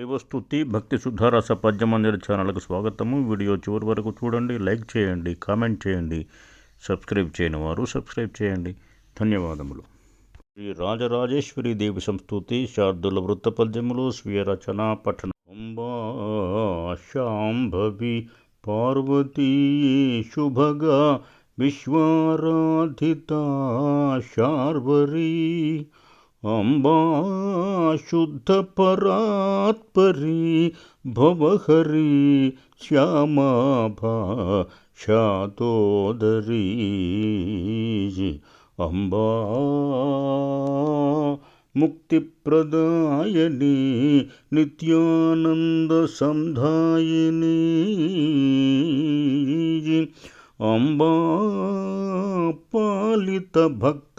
దేవస్తుతి భక్తి శుద్ధారస పద్య మందిర ఛానల్కు స్వాగతము. వీడియో చివరి వరకు చూడండి లైక్ చేయండి కామెంట్ చేయండి సబ్స్క్రైబ్ చేయని వారు సబ్స్క్రైబ్ చేయండి. ధన్యవాదములు. శ్రీ రాజరాజేశ్వరి దేవి సంస్థుతి శార్దుల వృత్త పద్యములు స్వీయ రచన పఠన. అంబా శాంభవి పార్వతీ శుభగా విశ్వారాధిత శార్వరీ. అంబా शुद्धपरात्परी भवहरी श्यामाभा शातोदरी अम्बा मुक्तिप्रदायिनी नित्यानन्दसन्धायिनी अम्बा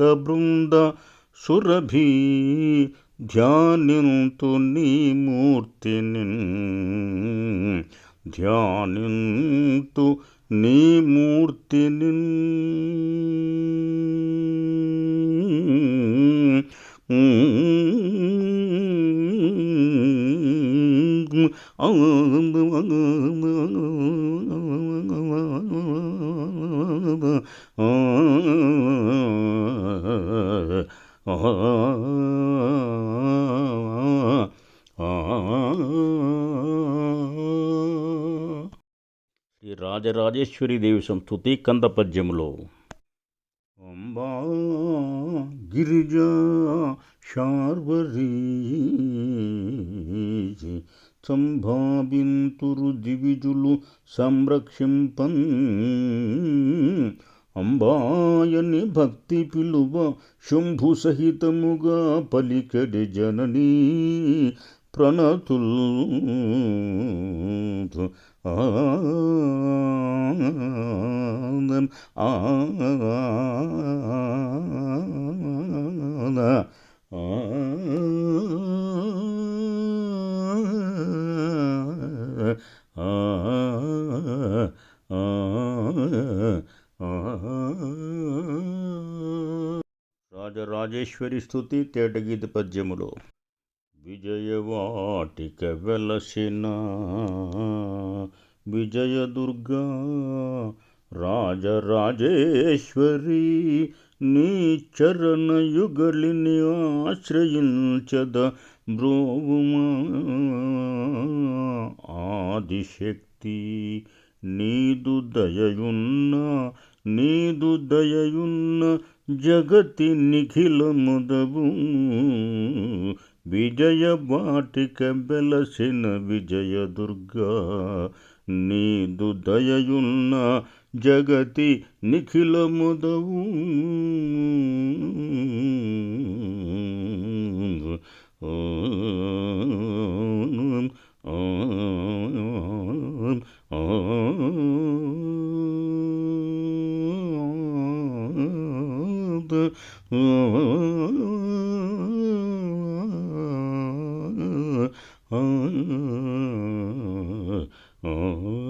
बृंद सुरभी పాలిత భక్త బృంద సురభి ధ్యానింతు నీ మూర్తిని ధ్యానింతు నీ మూర్తిని శ్రీ రాజరాజేశ్వరి దేవి సంస్థుతి కంద పద్యములో అంబా గిరిజా శార్వరీ సంభావింతురు దివిజులు సంరక్షింపన్ అంబాయని భక్తి పిలువ శంభు సహితముగా పలికడి జననీ ప్రణతుల్ ఆనందం రాజరాజేశ్వరి స్థుతి తేటగీత పద్యములో. విజయవాటిక వెలసిన విజయదుర్గా రాజరాజేశ్వరి నీ చరణయుగలిని ఆశ్రయించద బ్రోవుమా. ఆదిశక్తి నీదు దయయున్న నీదు దయయున్న జగతి నిఖిలముదవు. విజయ వాటిక వెలసిన విజయదుర్గా నీదు దయయున్న జగతి నిఖిలముదవు Oh 어, 어, 어, 어.